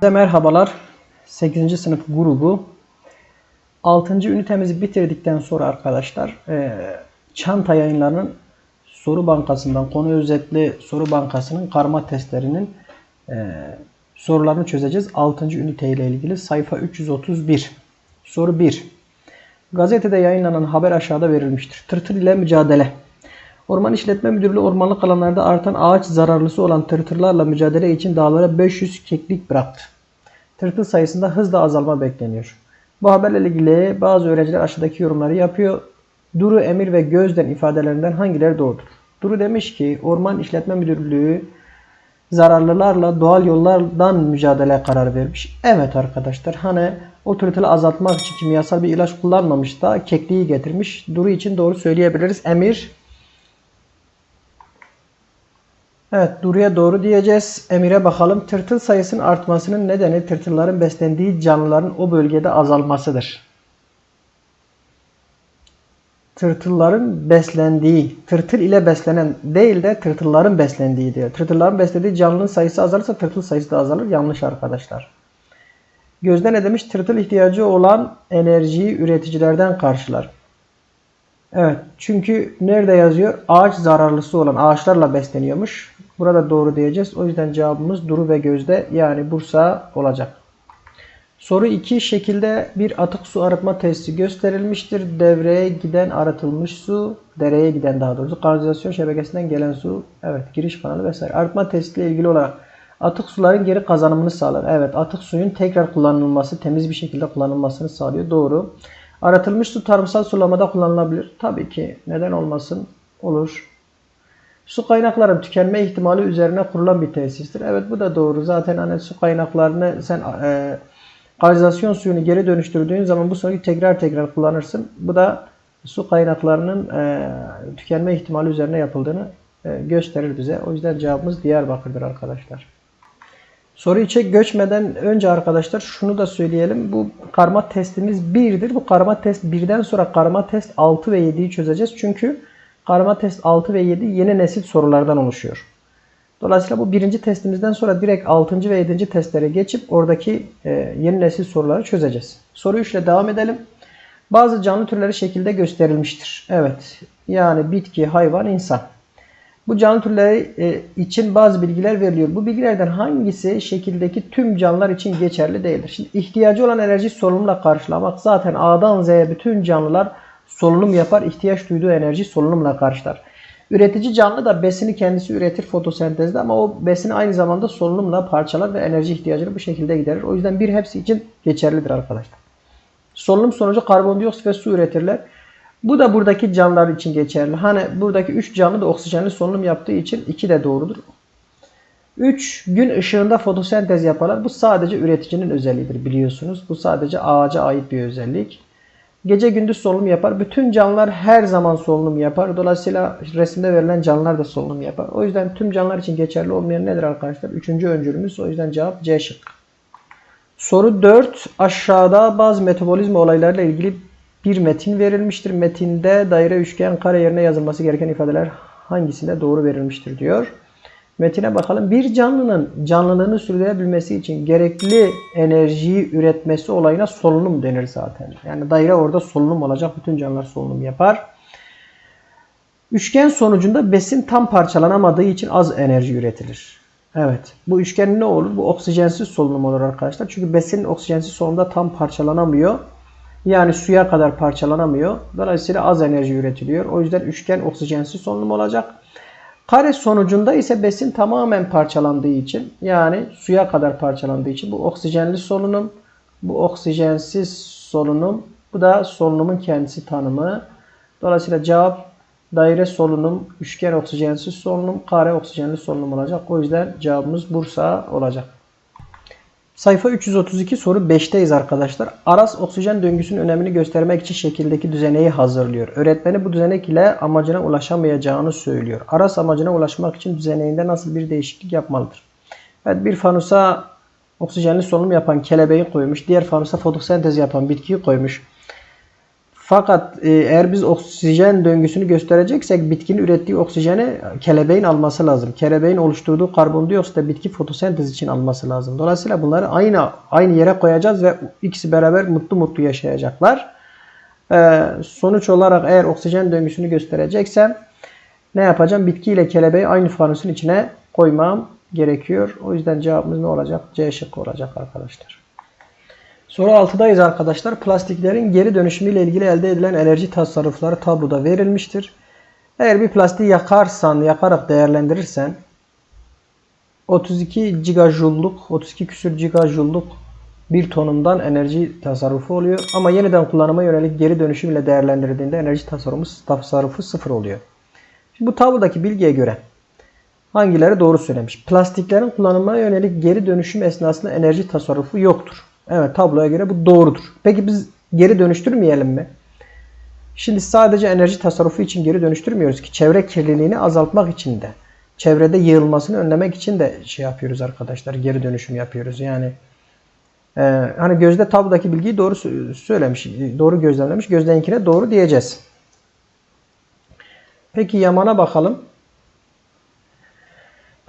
Herkese merhabalar. 8. sınıf grubu. 6. ünitemizi bitirdikten sonra arkadaşlar e, Çanta yayınlarının soru bankasından konu özetli soru bankasının karma testlerinin e, sorularını çözeceğiz. 6. ünite ile ilgili sayfa 331. Soru 1. Gazetede yayınlanan haber aşağıda verilmiştir. Tırtıl ile mücadele. Orman İşletme Müdürlüğü ormanlık alanlarda artan ağaç zararlısı olan tırtıllarla mücadele için dağlara 500 keklik bıraktı. Tırtıl sayısında hızla azalma bekleniyor. Bu haberle ilgili bazı öğrenciler aşağıdaki yorumları yapıyor. Duru, Emir ve Gözden ifadelerinden hangileri doğrudur? Duru demiş ki Orman İşletme Müdürlüğü zararlılarla doğal yollardan mücadele karar vermiş. Evet arkadaşlar hani o tırtılı azaltmak için kimyasal bir ilaç kullanmamış da kekliği getirmiş. Duru için doğru söyleyebiliriz. Emir Evet Duru'ya doğru diyeceğiz. Emir'e bakalım. Tırtıl sayısının artmasının nedeni tırtılların beslendiği canlıların o bölgede azalmasıdır. Tırtılların beslendiği, tırtıl ile beslenen değil de tırtılların beslendiği diyor. Tırtılların beslediği canlının sayısı azalırsa tırtıl sayısı da azalır. Yanlış arkadaşlar. Gözde ne demiş? Tırtıl ihtiyacı olan enerjiyi üreticilerden karşılar. Evet. Çünkü nerede yazıyor? Ağaç zararlısı olan ağaçlarla besleniyormuş. Burada doğru diyeceğiz. O yüzden cevabımız Duru ve Gözde yani Bursa olacak. Soru 2 şekilde bir atık su arıtma testi gösterilmiştir. Devreye giden arıtılmış su, dereye giden daha doğrusu kanalizasyon şebekesinden gelen su, evet giriş kanalı vesaire. Arıtma testiyle ilgili olarak atık suların geri kazanımını sağlar. Evet atık suyun tekrar kullanılması, temiz bir şekilde kullanılmasını sağlıyor. Doğru. Aratılmış su tarımsal sulamada kullanılabilir. Tabii ki neden olmasın olur. Su kaynakları tükenme ihtimali üzerine kurulan bir tesistir. Evet bu da doğru. Zaten hani su kaynaklarını sen e, kanalizasyon suyunu geri dönüştürdüğün zaman bu suyu tekrar tekrar kullanırsın. Bu da su kaynaklarının e, tükenme ihtimali üzerine yapıldığını e, gösterir bize. O yüzden cevabımız Diyarbakır'dır arkadaşlar. Soru içe göçmeden önce arkadaşlar şunu da söyleyelim. Bu karma testimiz 1'dir. Bu karma test 1'den sonra karma test 6 ve 7'yi çözeceğiz. Çünkü karma test 6 ve 7 yeni nesil sorulardan oluşuyor. Dolayısıyla bu birinci testimizden sonra direkt 6. ve 7. testlere geçip oradaki e, yeni nesil soruları çözeceğiz. Soru 3 ile devam edelim. Bazı canlı türleri şekilde gösterilmiştir. Evet. Yani bitki, hayvan, insan. Bu canlı türleri e, için bazı bilgiler veriliyor. Bu bilgilerden hangisi şekildeki tüm canlılar için geçerli değildir? Şimdi ihtiyacı olan enerji solunumla karşılamak. Zaten A'dan Z'ye bütün canlılar solunum yapar. ihtiyaç duyduğu enerji solunumla karşılar. Üretici canlı da besini kendisi üretir fotosentezde ama o besini aynı zamanda solunumla parçalar ve enerji ihtiyacını bu şekilde giderir. O yüzden bir hepsi için geçerlidir arkadaşlar. Solunum sonucu karbondioksit ve su üretirler. Bu da buradaki canlılar için geçerli. Hani buradaki 3 canlı da oksijenli solunum yaptığı için 2 de doğrudur. 3 gün ışığında fotosentez yaparlar. Bu sadece üreticinin özelliğidir biliyorsunuz. Bu sadece ağaca ait bir özellik. Gece gündüz solunum yapar. Bütün canlılar her zaman solunum yapar. Dolayısıyla resimde verilen canlılar da solunum yapar. O yüzden tüm canlılar için geçerli olmayan nedir arkadaşlar? Üçüncü öncülümüz. O yüzden cevap C şık. Soru 4. Aşağıda bazı metabolizma olaylarıyla ilgili bir metin verilmiştir. Metinde daire, üçgen, kare yerine yazılması gereken ifadeler hangisinde doğru verilmiştir diyor. Metine bakalım. Bir canlının canlılığını sürdürebilmesi için gerekli enerjiyi üretmesi olayına solunum denir zaten. Yani daire orada solunum olacak. Bütün canlılar solunum yapar. Üçgen sonucunda besin tam parçalanamadığı için az enerji üretilir. Evet. Bu üçgen ne olur? Bu oksijensiz solunum olur arkadaşlar. Çünkü besin oksijensiz solunumda tam parçalanamıyor. Yani suya kadar parçalanamıyor. Dolayısıyla az enerji üretiliyor. O yüzden üçgen oksijensiz solunum olacak. Kare sonucunda ise besin tamamen parçalandığı için yani suya kadar parçalandığı için bu oksijenli solunum, bu oksijensiz solunum, bu da solunumun kendisi tanımı. Dolayısıyla cevap daire solunum, üçgen oksijensiz solunum, kare oksijenli solunum olacak. O yüzden cevabımız Bursa olacak. Sayfa 332 soru 5'teyiz arkadaşlar. Aras oksijen döngüsünün önemini göstermek için şekildeki düzeneyi hazırlıyor. Öğretmeni bu düzenek ile amacına ulaşamayacağını söylüyor. Aras amacına ulaşmak için düzeneğinde nasıl bir değişiklik yapmalıdır? Evet bir fanusa oksijenli solunum yapan kelebeği koymuş. Diğer fanusa fotosentez yapan bitkiyi koymuş. Fakat e, eğer biz oksijen döngüsünü göstereceksek bitkinin ürettiği oksijeni kelebeğin alması lazım. Kelebeğin oluşturduğu karbondioksit de bitki fotosentez için alması lazım. Dolayısıyla bunları aynı aynı yere koyacağız ve ikisi beraber mutlu mutlu yaşayacaklar. Ee, sonuç olarak eğer oksijen döngüsünü göstereceksem ne yapacağım? Bitki ile kelebeği aynı fanusun içine koymam gerekiyor. O yüzden cevabımız ne olacak? C şıkkı olacak arkadaşlar. Soru 6'dayız arkadaşlar. Plastiklerin geri dönüşümü ile ilgili elde edilen enerji tasarrufları tabloda verilmiştir. Eğer bir plastiği yakarsan, yakarak değerlendirirsen 32 gigajoul'luk, 32 küsür gigajoul'luk bir tonundan enerji tasarrufu oluyor. Ama yeniden kullanıma yönelik geri dönüşüm ile değerlendirildiğinde enerji tasarrufu, tasarrufu sıfır oluyor. Şimdi bu tablodaki bilgiye göre hangileri doğru söylemiş? Plastiklerin kullanıma yönelik geri dönüşüm esnasında enerji tasarrufu yoktur. Evet tabloya göre bu doğrudur. Peki biz geri dönüştürmeyelim mi? Şimdi sadece enerji tasarrufu için geri dönüştürmüyoruz ki çevre kirliliğini azaltmak için de çevrede yığılmasını önlemek için de şey yapıyoruz arkadaşlar. Geri dönüşüm yapıyoruz. Yani e, hani gözde tablodaki bilgiyi doğru söylemiş, doğru gözlemlemiş. Gözdeninkine doğru diyeceğiz. Peki Yaman'a bakalım.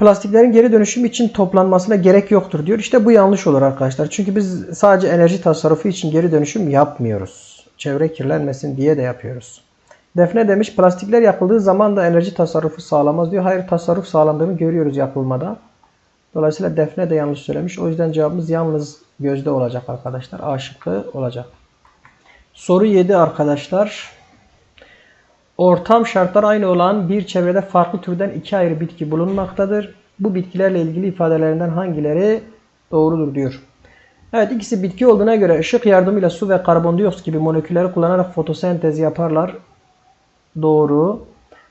Plastiklerin geri dönüşüm için toplanmasına gerek yoktur diyor. İşte bu yanlış olur arkadaşlar. Çünkü biz sadece enerji tasarrufu için geri dönüşüm yapmıyoruz. Çevre kirlenmesin diye de yapıyoruz. Defne demiş plastikler yapıldığı zaman da enerji tasarrufu sağlamaz diyor. Hayır tasarruf sağlandığını görüyoruz yapılmada. Dolayısıyla Defne de yanlış söylemiş. O yüzden cevabımız yalnız gözde olacak arkadaşlar. A şıkkı olacak. Soru 7 arkadaşlar. Ortam şartlar aynı olan bir çevrede farklı türden iki ayrı bitki bulunmaktadır. Bu bitkilerle ilgili ifadelerinden hangileri doğrudur diyor. Evet ikisi bitki olduğuna göre ışık yardımıyla su ve karbondioksit gibi molekülleri kullanarak fotosentez yaparlar. Doğru.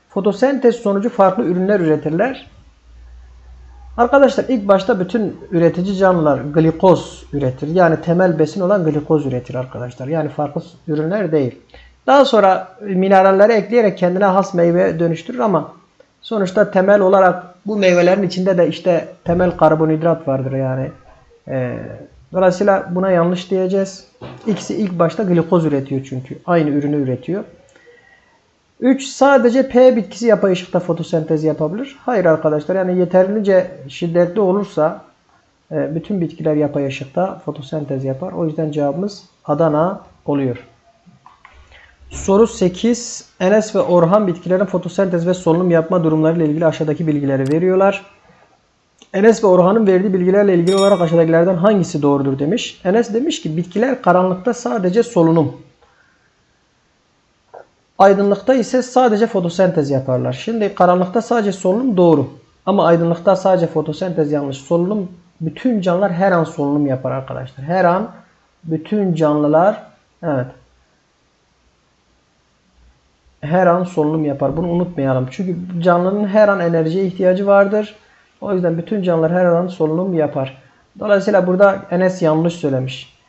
Fotosentez sonucu farklı ürünler üretirler. Arkadaşlar ilk başta bütün üretici canlılar glikoz üretir. Yani temel besin olan glikoz üretir arkadaşlar. Yani farklı ürünler değil. Daha sonra mineralleri ekleyerek kendine has meyve dönüştürür ama sonuçta temel olarak bu meyvelerin içinde de işte temel karbonhidrat vardır yani. Ee, dolayısıyla buna yanlış diyeceğiz. İkisi ilk başta glikoz üretiyor çünkü. Aynı ürünü üretiyor. 3. Sadece P bitkisi yapay ışıkta fotosentez yapabilir. Hayır arkadaşlar yani yeterince şiddetli olursa e, bütün bitkiler yapay ışıkta fotosentez yapar. O yüzden cevabımız Adana oluyor. Soru 8. Enes ve Orhan bitkilerin fotosentez ve solunum yapma durumları ile ilgili aşağıdaki bilgileri veriyorlar. Enes ve Orhan'ın verdiği bilgilerle ilgili olarak aşağıdakilerden hangisi doğrudur demiş. Enes demiş ki bitkiler karanlıkta sadece solunum. Aydınlıkta ise sadece fotosentez yaparlar. Şimdi karanlıkta sadece solunum doğru. Ama aydınlıkta sadece fotosentez yanlış. Solunum bütün canlılar her an solunum yapar arkadaşlar. Her an bütün canlılar evet her an solunum yapar. Bunu unutmayalım. Çünkü canlının her an enerjiye ihtiyacı vardır. O yüzden bütün canlılar her an solunum yapar. Dolayısıyla burada Enes yanlış söylemiş.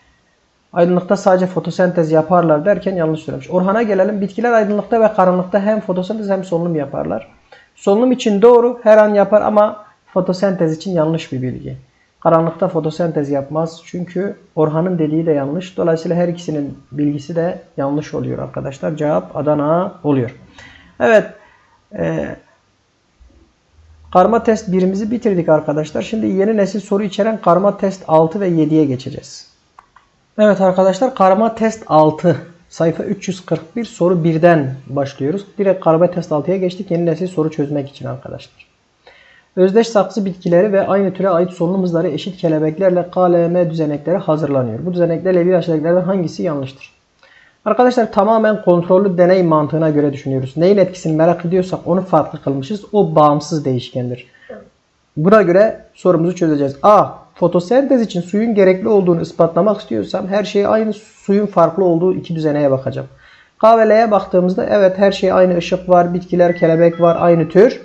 Aydınlıkta sadece fotosentez yaparlar derken yanlış söylemiş. Orhan'a gelelim. Bitkiler aydınlıkta ve karanlıkta hem fotosentez hem solunum yaparlar. Solunum için doğru her an yapar ama fotosentez için yanlış bir bilgi. Karanlıkta fotosentez yapmaz. Çünkü Orhan'ın dediği de yanlış. Dolayısıyla her ikisinin bilgisi de yanlış oluyor arkadaşlar. Cevap Adana oluyor. Evet. E, karma test 1'imizi bitirdik arkadaşlar. Şimdi yeni nesil soru içeren karma test 6 ve 7'ye geçeceğiz. Evet arkadaşlar karma test 6 sayfa 341 soru 1'den başlıyoruz. Direkt karma test 6'ya geçtik yeni nesil soru çözmek için arkadaşlar. Özdeş saksı bitkileri ve aynı türe ait solunum eşit kelebeklerle KLM düzenekleri hazırlanıyor. Bu düzeneklerle bir aşağıdakilerden hangisi yanlıştır? Arkadaşlar tamamen kontrollü deney mantığına göre düşünüyoruz. Neyin etkisini merak ediyorsak onu farklı kılmışız. O bağımsız değişkendir. Buna göre sorumuzu çözeceğiz. A. Fotosentez için suyun gerekli olduğunu ispatlamak istiyorsam her şey aynı suyun farklı olduğu iki düzeneye bakacağım. K ve L'ye baktığımızda evet her şey aynı ışık var, bitkiler, kelebek var, aynı tür.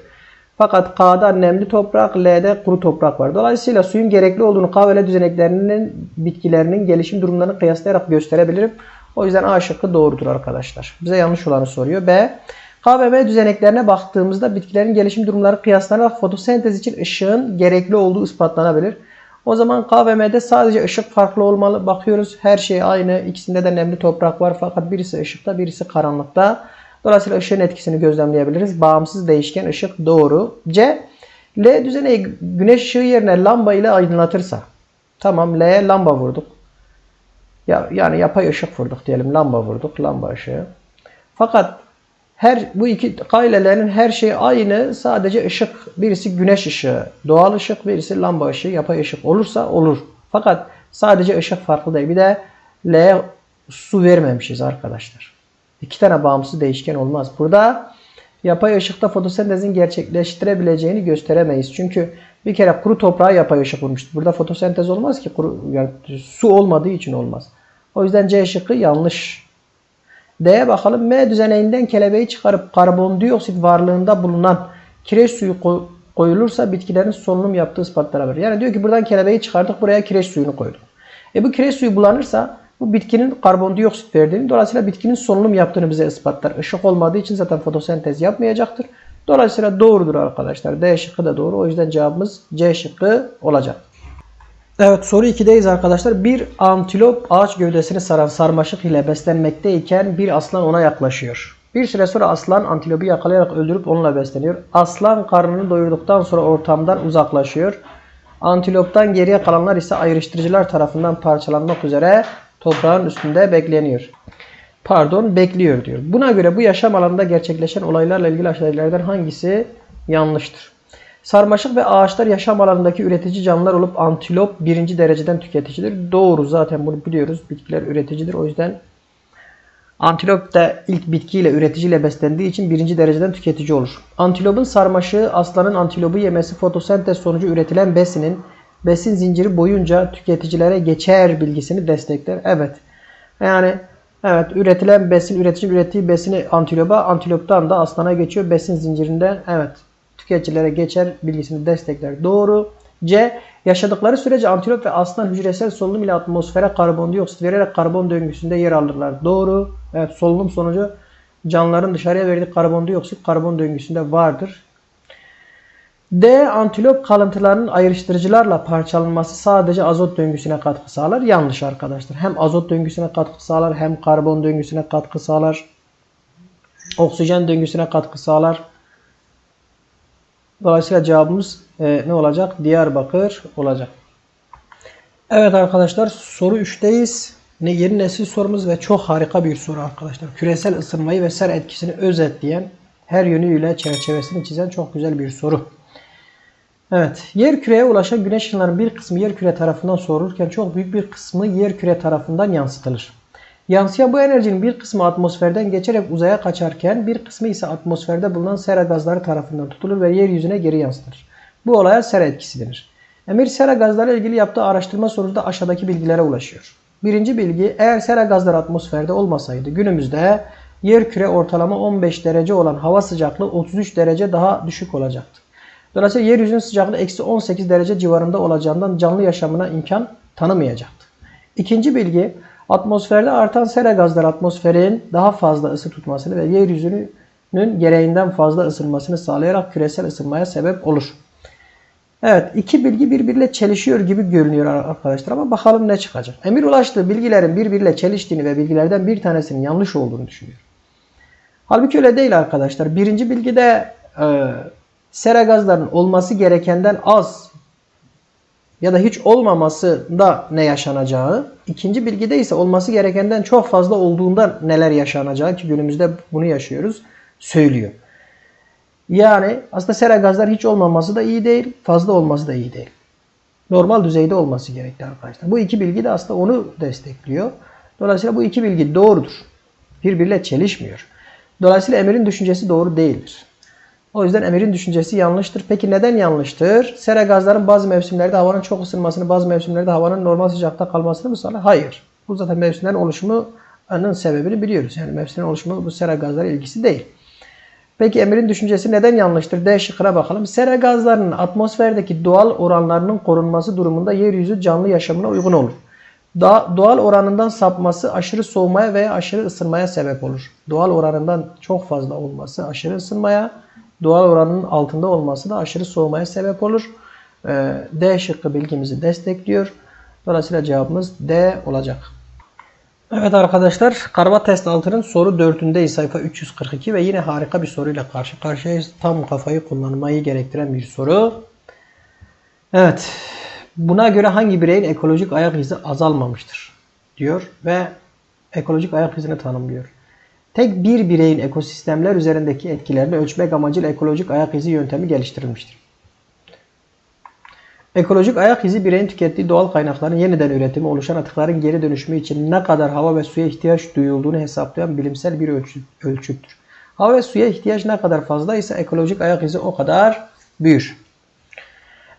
Fakat K'da nemli toprak, L'de kuru toprak var. Dolayısıyla suyun gerekli olduğunu K ve L düzeneklerinin bitkilerinin gelişim durumlarını kıyaslayarak gösterebilirim. O yüzden A şıkkı doğrudur arkadaşlar. Bize yanlış olanı soruyor. B. K ve M düzeneklerine baktığımızda bitkilerin gelişim durumları kıyaslanarak fotosentez için ışığın gerekli olduğu ispatlanabilir. O zaman K ve M'de sadece ışık farklı olmalı. Bakıyoruz her şey aynı. İkisinde de nemli toprak var fakat birisi ışıkta birisi karanlıkta. Dolayısıyla ışığın etkisini gözlemleyebiliriz. Bağımsız değişken ışık doğru. C. L düzeneyi güneş ışığı yerine lamba ile aydınlatırsa. Tamam L'ye lamba vurduk. Ya, yani yapay ışık vurduk diyelim. Lamba vurduk. Lamba ışığı. Fakat her bu iki kailelerin her şeyi aynı. Sadece ışık birisi güneş ışığı, doğal ışık, birisi lamba ışığı, yapay ışık olursa olur. Fakat sadece ışık farklı değil. Bir de L'ye su vermemişiz arkadaşlar. İki tane bağımsız değişken olmaz. Burada yapay ışıkta fotosentezin gerçekleştirebileceğini gösteremeyiz. Çünkü bir kere kuru toprağa yapay ışık vurmuştur. Burada fotosentez olmaz ki kuru yani su olmadığı için olmaz. O yüzden C şıkkı yanlış. D'ye bakalım. M düzeneğinden kelebeği çıkarıp karbondioksit varlığında bulunan kireç suyu koy- koyulursa bitkilerin solunum yaptığı ispatlanabilir. Yani diyor ki buradan kelebeği çıkardık buraya kireç suyunu koyduk. E bu kireç suyu bulanırsa bu bitkinin karbondioksit verdiğini dolayısıyla bitkinin solunum yaptığını bize ispatlar. Işık olmadığı için zaten fotosentez yapmayacaktır. Dolayısıyla doğrudur arkadaşlar. D şıkkı da doğru. O yüzden cevabımız C şıkkı olacak. Evet soru 2'deyiz arkadaşlar. Bir antilop ağaç gövdesini saran sarmaşık ile beslenmekteyken bir aslan ona yaklaşıyor. Bir süre sonra aslan antilopu yakalayarak öldürüp onunla besleniyor. Aslan karnını doyurduktan sonra ortamdan uzaklaşıyor. Antiloptan geriye kalanlar ise ayrıştırıcılar tarafından parçalanmak üzere toprağın üstünde bekleniyor. Pardon bekliyor diyor. Buna göre bu yaşam alanında gerçekleşen olaylarla ilgili aşağıdakilerden hangisi yanlıştır? Sarmaşık ve ağaçlar yaşam alanındaki üretici canlılar olup antilop birinci dereceden tüketicidir. Doğru zaten bunu biliyoruz. Bitkiler üreticidir. O yüzden antilop da ilk bitkiyle üreticiyle beslendiği için birinci dereceden tüketici olur. Antilopun sarmaşığı aslanın antilopu yemesi fotosentez sonucu üretilen besinin besin zinciri boyunca tüketicilere geçer bilgisini destekler. Evet. Yani evet üretilen besin üretici ürettiği besini antilopa antiloptan da aslana geçiyor. Besin zincirinden evet tüketicilere geçer bilgisini destekler. Doğru. C. Yaşadıkları sürece antilop ve aslan hücresel solunum ile atmosfere karbondioksit vererek karbon döngüsünde yer alırlar. Doğru. Evet solunum sonucu canlıların dışarıya verdiği karbondioksit karbon döngüsünde vardır. D. Antilop kalıntılarının ayrıştırıcılarla parçalanması sadece azot döngüsüne katkı sağlar. Yanlış arkadaşlar. Hem azot döngüsüne katkı sağlar hem karbon döngüsüne katkı sağlar. Oksijen döngüsüne katkı sağlar. Dolayısıyla cevabımız e, ne olacak? Diyarbakır olacak. Evet arkadaşlar soru 3'teyiz. Ne yeni nesil sorumuz ve çok harika bir soru arkadaşlar. Küresel ısınmayı ve ser etkisini özetleyen, her yönüyle çerçevesini çizen çok güzel bir soru. Evet, yer küreye ulaşan güneş ışınlarının bir kısmı yer küre tarafından sorulurken çok büyük bir kısmı yer küre tarafından yansıtılır. Yansıyan bu enerjinin bir kısmı atmosferden geçerek uzaya kaçarken bir kısmı ise atmosferde bulunan sera gazları tarafından tutulur ve yeryüzüne geri yansıtılır. Bu olaya sera etkisi denir. Emir sera gazları ile ilgili yaptığı araştırma sonucunda aşağıdaki bilgilere ulaşıyor. Birinci bilgi eğer sera gazları atmosferde olmasaydı günümüzde yer küre ortalama 15 derece olan hava sıcaklığı 33 derece daha düşük olacaktı. Dolayısıyla yeryüzünün sıcaklığı eksi 18 derece civarında olacağından canlı yaşamına imkan tanımayacaktı. İkinci bilgi atmosferde artan sera gazları atmosferin daha fazla ısı tutmasını ve yeryüzünün gereğinden fazla ısınmasını sağlayarak küresel ısınmaya sebep olur. Evet iki bilgi birbiriyle çelişiyor gibi görünüyor arkadaşlar ama bakalım ne çıkacak. Emir ulaştığı bilgilerin birbiriyle çeliştiğini ve bilgilerden bir tanesinin yanlış olduğunu düşünüyor. Halbuki öyle değil arkadaşlar. Birinci bilgide e, sera gazlarının olması gerekenden az ya da hiç olmamasında ne yaşanacağı, ikinci bilgide ise olması gerekenden çok fazla olduğunda neler yaşanacağı ki günümüzde bunu yaşıyoruz söylüyor. Yani aslında sera gazlar hiç olmaması da iyi değil, fazla olması da iyi değil. Normal düzeyde olması gerekli arkadaşlar. Bu iki bilgi de aslında onu destekliyor. Dolayısıyla bu iki bilgi doğrudur. Birbiriyle çelişmiyor. Dolayısıyla Emir'in düşüncesi doğru değildir. O yüzden Emir'in düşüncesi yanlıştır. Peki neden yanlıştır? Sera gazların bazı mevsimlerde havanın çok ısınmasını, bazı mevsimlerde havanın normal sıcakta kalmasını mı sağlar? Hayır. Bu zaten mevsimlerin oluşumunun sebebini biliyoruz. Yani mevsimlerin oluşumu bu sera gazları ilgisi değil. Peki Emir'in düşüncesi neden yanlıştır? D şıkkına bakalım. Sera gazlarının atmosferdeki doğal oranlarının korunması durumunda yeryüzü canlı yaşamına uygun olur. Da, doğal oranından sapması aşırı soğumaya veya aşırı ısınmaya sebep olur. Doğal oranından çok fazla olması aşırı ısınmaya, doğal oranının altında olması da aşırı soğumaya sebep olur. Ee, D şıkkı bilgimizi destekliyor. Dolayısıyla cevabımız D olacak. Evet arkadaşlar karma test 6'nın soru 4'ündeyiz sayfa 342 ve yine harika bir soruyla karşı karşıyayız. Tam kafayı kullanmayı gerektiren bir soru. Evet buna göre hangi bireyin ekolojik ayak izi azalmamıştır diyor ve ekolojik ayak izini tanımlıyor. Tek bir bireyin ekosistemler üzerindeki etkilerini ölçmek amacıyla ekolojik ayak izi yöntemi geliştirilmiştir. Ekolojik ayak izi bireyin tükettiği doğal kaynakların yeniden üretimi, oluşan atıkların geri dönüşümü için ne kadar hava ve suya ihtiyaç duyulduğunu hesaplayan bilimsel bir ölçü, ölçüttür. Hava ve suya ihtiyaç ne kadar fazlaysa ekolojik ayak izi o kadar büyür.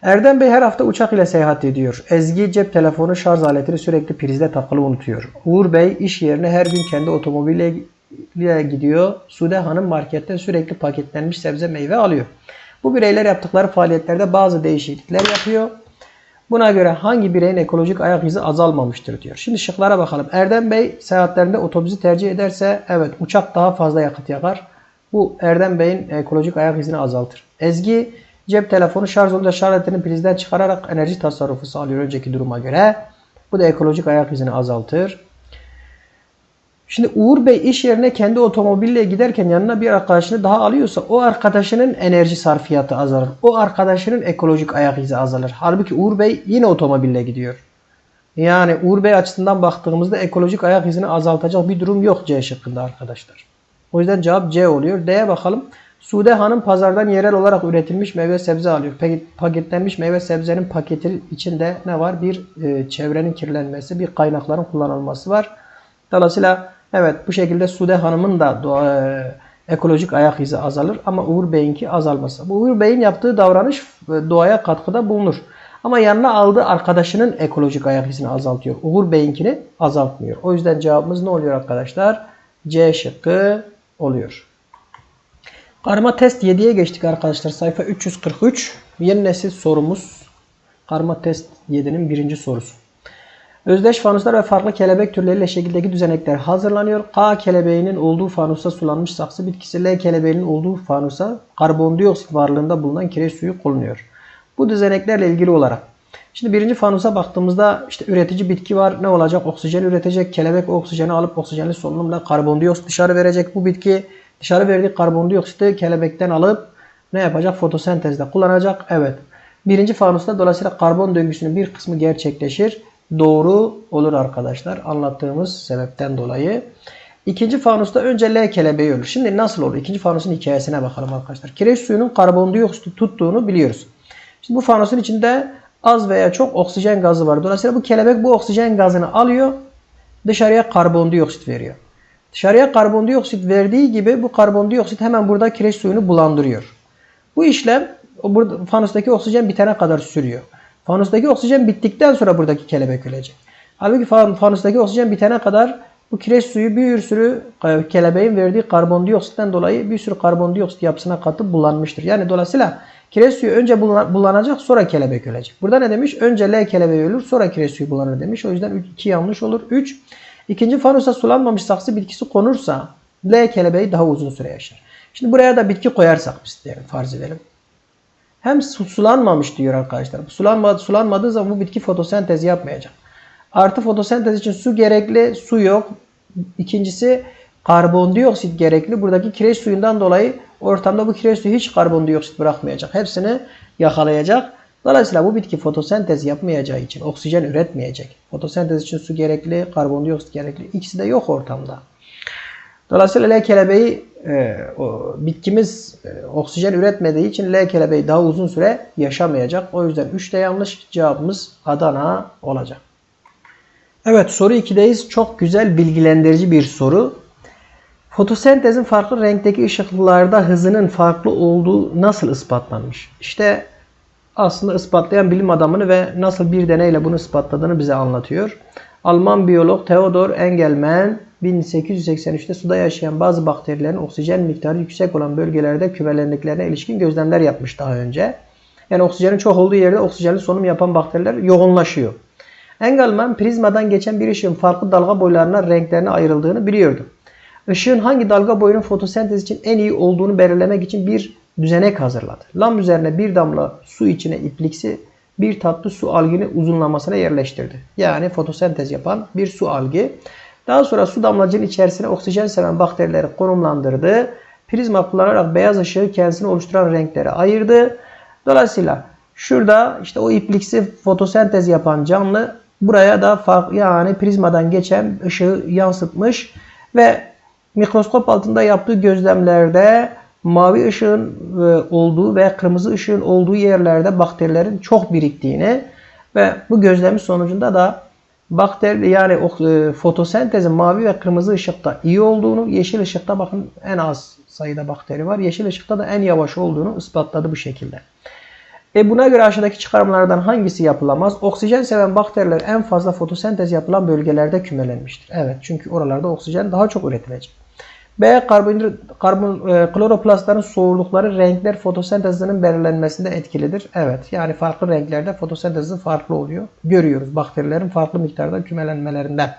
Erdem Bey her hafta uçak ile seyahat ediyor. Ezgi cep telefonu şarj aletini sürekli prizde takılı unutuyor. Uğur Bey iş yerine her gün kendi otomobiliyle gidiyor. Sude Hanım marketten sürekli paketlenmiş sebze meyve alıyor. Bu bireyler yaptıkları faaliyetlerde bazı değişiklikler yapıyor. Buna göre hangi bireyin ekolojik ayak izi azalmamıştır diyor. Şimdi şıklara bakalım. Erdem Bey seyahatlerinde otobüsü tercih ederse evet uçak daha fazla yakıt yakar. Bu Erdem Bey'in ekolojik ayak izini azaltır. Ezgi cep telefonu şarj olunca şarj aletini prizden çıkararak enerji tasarrufu sağlıyor önceki duruma göre. Bu da ekolojik ayak izini azaltır. Şimdi Uğur Bey iş yerine kendi otomobille giderken yanına bir arkadaşını daha alıyorsa o arkadaşının enerji sarfiyatı azalır. O arkadaşının ekolojik ayak izi azalır. Halbuki Uğur Bey yine otomobille gidiyor. Yani Uğur Bey açısından baktığımızda ekolojik ayak izini azaltacak bir durum yok C şıkkında arkadaşlar. O yüzden cevap C oluyor. D'ye bakalım. Sude Hanım pazardan yerel olarak üretilmiş meyve sebze alıyor. Paketlenmiş meyve sebzenin paketi içinde ne var? Bir e, çevrenin kirlenmesi, bir kaynakların kullanılması var. Dolayısıyla evet bu şekilde Sude Hanım'ın da doğa, e, ekolojik ayak izi azalır ama Uğur Bey'inki azalması. Bu Uğur Bey'in yaptığı davranış e, doğaya katkıda bulunur. Ama yanına aldığı arkadaşının ekolojik ayak izini azaltıyor. Uğur Bey'inkini azaltmıyor. O yüzden cevabımız ne oluyor arkadaşlar? C şıkkı oluyor. Karma test 7'ye geçtik arkadaşlar. Sayfa 343. Yeni nesil sorumuz. Karma test 7'nin birinci sorusu. Özdeş fanuslar ve farklı kelebek türleriyle şekildeki düzenekler hazırlanıyor. K kelebeğinin olduğu fanusa sulanmış saksı bitkisi, L kelebeğinin olduğu fanusa karbondioksit varlığında bulunan kireç suyu konuluyor. Bu düzeneklerle ilgili olarak Şimdi birinci fanusa baktığımızda işte üretici bitki var. Ne olacak? Oksijen üretecek. Kelebek oksijeni alıp oksijenli solunumla karbondioksit dışarı verecek. Bu bitki dışarı verdiği karbondioksiti kelebekten alıp ne yapacak? Fotosentezde kullanacak. Evet. Birinci fanusta dolayısıyla karbon döngüsünün bir kısmı gerçekleşir. Doğru olur arkadaşlar. Anlattığımız sebepten dolayı. İkinci fanusta önce L kelebeği ölür. Şimdi nasıl olur? İkinci fanusun hikayesine bakalım arkadaşlar. Kireç suyunun karbondioksiti tuttuğunu biliyoruz. Şimdi bu fanusun içinde az veya çok oksijen gazı var. Dolayısıyla bu kelebek bu oksijen gazını alıyor. Dışarıya karbondioksit veriyor. Dışarıya karbondioksit verdiği gibi bu karbondioksit hemen burada kireç suyunu bulandırıyor. Bu işlem burada fanustaki oksijen bitene kadar sürüyor. Fanustaki oksijen bittikten sonra buradaki kelebek ölecek. Halbuki fanustaki oksijen bitene kadar bu kireç suyu bir sürü kelebeğin verdiği karbondioksitten dolayı bir sürü karbondioksit yapısına katıp bulanmıştır. Yani dolayısıyla kireç suyu önce bulanacak sonra kelebek ölecek. Burada ne demiş? Önce L kelebeği ölür sonra kireç suyu bulanır demiş. O yüzden 2 yanlış olur. 3. İkinci fanusa sulanmamış saksı bitkisi konursa L kelebeği daha uzun süre yaşar. Şimdi buraya da bitki koyarsak biz diyelim farz edelim. Hem sulanmamış diyor arkadaşlar. Sulanmadı, sulanmadığı zaman bu bitki fotosentez yapmayacak. Artı fotosentez için su gerekli, su yok. İkincisi karbondioksit gerekli. Buradaki kireç suyundan dolayı ortamda bu kireç suyu hiç karbondioksit bırakmayacak. Hepsini yakalayacak. Dolayısıyla bu bitki fotosentez yapmayacağı için oksijen üretmeyecek. Fotosentez için su gerekli, karbondioksit gerekli. İkisi de yok ortamda. Dolayısıyla kelebeği e, o, bitkimiz e, oksijen üretmediği için L kelebeği daha uzun süre yaşamayacak. O yüzden 3 de yanlış cevabımız Adana olacak. Evet soru 2'deyiz. Çok güzel bilgilendirici bir soru. Fotosentezin farklı renkteki ışıklarda hızının farklı olduğu nasıl ispatlanmış? İşte aslında ispatlayan bilim adamını ve nasıl bir deneyle bunu ispatladığını bize anlatıyor. Alman biyolog Theodor Engelmann 1883'te suda yaşayan bazı bakterilerin oksijen miktarı yüksek olan bölgelerde kümelendiklerine ilişkin gözlemler yapmış daha önce. Yani oksijenin çok olduğu yerde oksijenli solunum yapan bakteriler yoğunlaşıyor. Engelman prizmadan geçen bir ışığın farklı dalga boylarına renklerine ayrıldığını biliyordu. Işığın hangi dalga boyunun fotosentez için en iyi olduğunu belirlemek için bir düzenek hazırladı. Lam üzerine bir damla su içine ipliksi bir tatlı su algini uzunlamasına yerleştirdi. Yani fotosentez yapan bir su algi. Daha sonra su damlacığın içerisine oksijen seven bakterileri konumlandırdı. Prizma kullanarak beyaz ışığı kendisini oluşturan renklere ayırdı. Dolayısıyla şurada işte o ipliksi fotosentez yapan canlı buraya da yani prizmadan geçen ışığı yansıtmış ve mikroskop altında yaptığı gözlemlerde mavi ışığın e, olduğu ve kırmızı ışığın olduğu yerlerde bakterilerin çok biriktiğini ve bu gözlemi sonucunda da bakteri yani e, fotosentezin mavi ve kırmızı ışıkta iyi olduğunu, yeşil ışıkta bakın en az sayıda bakteri var. Yeşil ışıkta da en yavaş olduğunu ispatladı bu şekilde. E buna göre aşağıdaki çıkarımlardan hangisi yapılamaz? Oksijen seven bakteriler en fazla fotosentez yapılan bölgelerde kümelenmiştir. Evet çünkü oralarda oksijen daha çok üretilecek. B. Karbon, karbon e, kloroplastların soğurdukları renkler fotosentezinin belirlenmesinde etkilidir. Evet yani farklı renklerde fotosentezi farklı oluyor. Görüyoruz bakterilerin farklı miktarda kümelenmelerinden.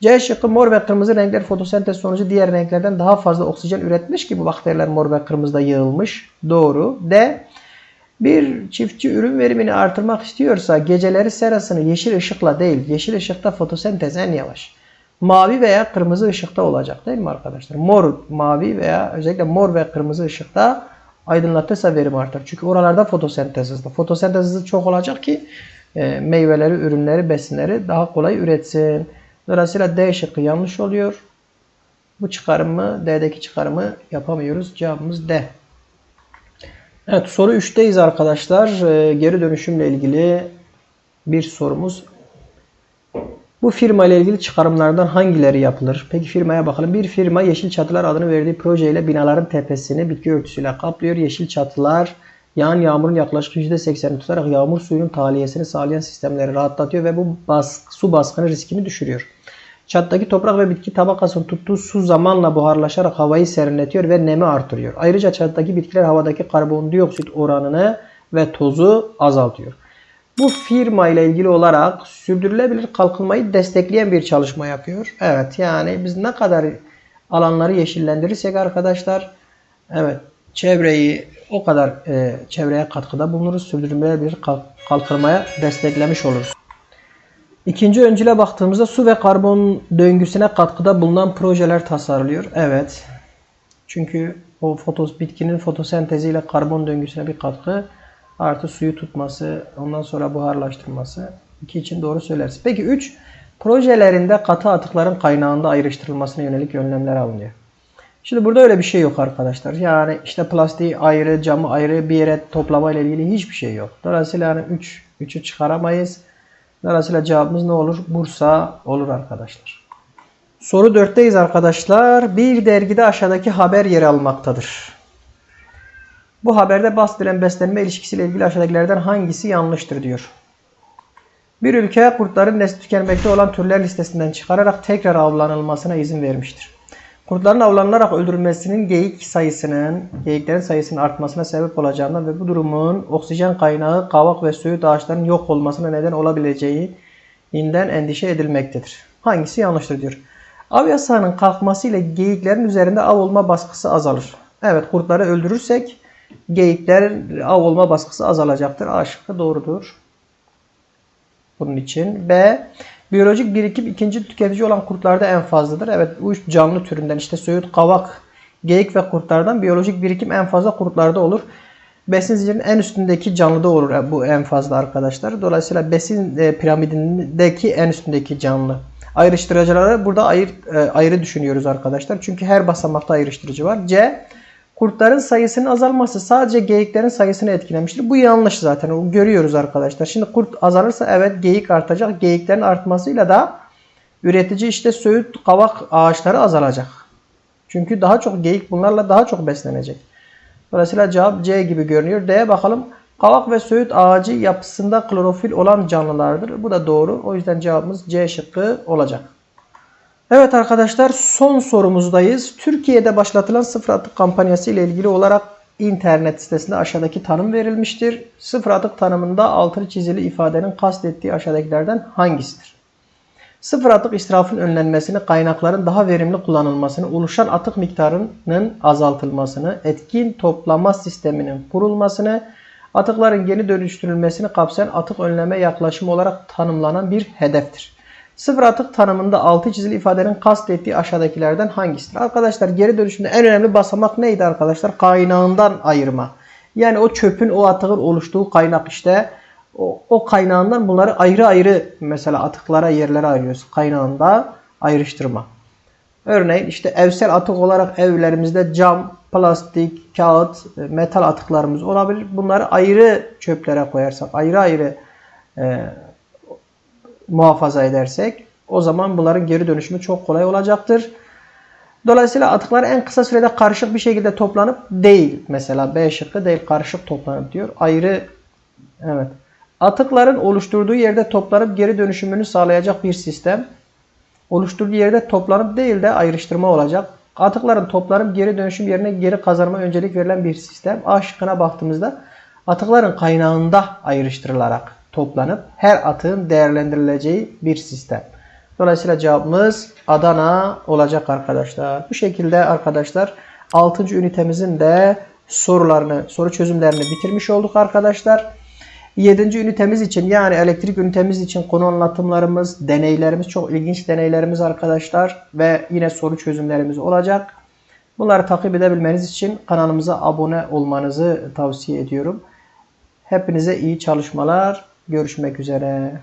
C şıkkı mor ve kırmızı renkler fotosentez sonucu diğer renklerden daha fazla oksijen üretmiş ki bu bakteriler mor ve kırmızıda yığılmış. Doğru. D. Bir çiftçi ürün verimini artırmak istiyorsa geceleri serasını yeşil ışıkla değil, yeşil ışıkta fotosentez en yavaş. Mavi veya kırmızı ışıkta olacak değil mi arkadaşlar? Mor, mavi veya özellikle mor ve kırmızı ışıkta aydınlatırsa verim artar. Çünkü oralarda fotosentez hızlı. Fotosentez hızı çok olacak ki e, meyveleri, ürünleri, besinleri daha kolay üretsin. Dolayısıyla D şıkkı yanlış oluyor. Bu çıkarımı, D'deki çıkarımı yapamıyoruz. Cevabımız D. Evet soru 3'teyiz arkadaşlar. Ee, geri dönüşümle ilgili bir sorumuz. Bu firma ile ilgili çıkarımlardan hangileri yapılır? Peki firmaya bakalım. Bir firma Yeşil Çatılar adını verdiği projeyle binaların tepesini bitki örtüsüyle kaplıyor. Yeşil çatılar yağan yağmurun yaklaşık %80'ini tutarak yağmur suyunun tahliyesini sağlayan sistemleri rahatlatıyor ve bu bas, su baskını riskini düşürüyor. Çattaki toprak ve bitki tabakasının tuttuğu su zamanla buharlaşarak havayı serinletiyor ve nemi artırıyor. Ayrıca çattaki bitkiler havadaki karbondioksit oranını ve tozu azaltıyor. Bu firma ile ilgili olarak sürdürülebilir kalkınmayı destekleyen bir çalışma yapıyor. Evet yani biz ne kadar alanları yeşillendirirsek arkadaşlar evet çevreyi o kadar e, çevreye katkıda bulunuruz. Sürdürülebilir kalkınmaya desteklemiş oluruz. İkinci öncüle baktığımızda su ve karbon döngüsüne katkıda bulunan projeler tasarlıyor. Evet. Çünkü o fotos bitkinin fotosenteziyle karbon döngüsüne bir katkı artı suyu tutması, ondan sonra buharlaştırması. İki için doğru söylersin. Peki 3. Projelerinde katı atıkların kaynağında ayrıştırılmasına yönelik önlemler alınıyor. Şimdi burada öyle bir şey yok arkadaşlar. Yani işte plastiği ayrı, camı ayrı bir yere toplama ile ilgili hiçbir şey yok. Dolayısıyla yani 3 3'ü çıkaramayız. Dolayısıyla cevabımız ne olur? Bursa olur arkadaşlar. Soru 4'teyiz arkadaşlar. Bir dergide aşağıdaki haber yer almaktadır. Bu haberde bahsedilen beslenme ilişkisiyle ilgili aşağıdakilerden hangisi yanlıştır diyor. Bir ülke kurtların nesli tükenmekte olan türler listesinden çıkararak tekrar avlanılmasına izin vermiştir. Kurtların avlanılarak öldürülmesinin geyik sayısının, geyiklerin sayısının artmasına sebep olacağından ve bu durumun oksijen kaynağı, kavak ve söğüt ağaçlarının yok olmasına neden olabileceğinden endişe edilmektedir. Hangisi yanlıştır diyor. Av yasağının kalkmasıyla geyiklerin üzerinde av olma baskısı azalır. Evet kurtları öldürürsek geyiklerin av olma baskısı azalacaktır. A şıkkı doğrudur. Bunun için. B. Biyolojik birikim ikinci tüketici olan kurtlarda en fazladır. Evet bu üç canlı türünden işte söğüt, kavak, geyik ve kurtlardan biyolojik birikim en fazla kurtlarda olur. Besin zincirinin en üstündeki canlıda olur bu en fazla arkadaşlar. Dolayısıyla besin e, piramidindeki en üstündeki canlı. Ayrıştırıcıları burada ayır, e, ayrı düşünüyoruz arkadaşlar. Çünkü her basamakta ayrıştırıcı var. C. Kurtların sayısının azalması sadece geyiklerin sayısını etkilemiştir. Bu yanlış zaten. O görüyoruz arkadaşlar. Şimdi kurt azalırsa evet geyik artacak. Geyiklerin artmasıyla da üretici işte söğüt, kavak ağaçları azalacak. Çünkü daha çok geyik bunlarla daha çok beslenecek. Dolayısıyla cevap C gibi görünüyor. D'ye bakalım. Kavak ve söğüt ağacı yapısında klorofil olan canlılardır. Bu da doğru. O yüzden cevabımız C şıkkı olacak. Evet arkadaşlar son sorumuzdayız. Türkiye'de başlatılan sıfır atık kampanyası ile ilgili olarak internet sitesinde aşağıdaki tanım verilmiştir. Sıfır atık tanımında altını çizili ifadenin kastettiği aşağıdakilerden hangisidir? Sıfır atık israfın önlenmesini, kaynakların daha verimli kullanılmasını, oluşan atık miktarının azaltılmasını, etkin toplama sisteminin kurulmasını, Atıkların geri dönüştürülmesini kapsayan atık önleme yaklaşımı olarak tanımlanan bir hedeftir. Sıfır atık tanımında altı çizili ifadenin kastettiği aşağıdakilerden hangisidir? Arkadaşlar geri dönüşümde en önemli basamak neydi arkadaşlar? Kaynağından ayırma. Yani o çöpün, o atığın oluştuğu kaynak işte o, o kaynağından bunları ayrı ayrı mesela atıklara yerlere ayırıyoruz. Kaynağında ayrıştırma. Örneğin işte evsel atık olarak evlerimizde cam, plastik, kağıt, metal atıklarımız olabilir. Bunları ayrı çöplere koyarsak, ayrı ayrı e, muhafaza edersek o zaman bunların geri dönüşümü çok kolay olacaktır. Dolayısıyla atıklar en kısa sürede karışık bir şekilde toplanıp değil. Mesela B şıkkı değil karışık toplanıp diyor. Ayrı evet. Atıkların oluşturduğu yerde toplanıp geri dönüşümünü sağlayacak bir sistem. Oluşturduğu yerde toplanıp değil de ayrıştırma olacak. Atıkların toplanıp geri dönüşüm yerine geri kazanma öncelik verilen bir sistem. A şıkkına baktığımızda atıkların kaynağında ayrıştırılarak toplanıp her atığın değerlendirileceği bir sistem. Dolayısıyla cevabımız Adana olacak arkadaşlar. Bu şekilde arkadaşlar 6. ünitemizin de sorularını, soru çözümlerini bitirmiş olduk arkadaşlar. 7. ünitemiz için yani elektrik ünitemiz için konu anlatımlarımız, deneylerimiz çok ilginç deneylerimiz arkadaşlar ve yine soru çözümlerimiz olacak. Bunları takip edebilmeniz için kanalımıza abone olmanızı tavsiye ediyorum. Hepinize iyi çalışmalar. Görüşmek üzere.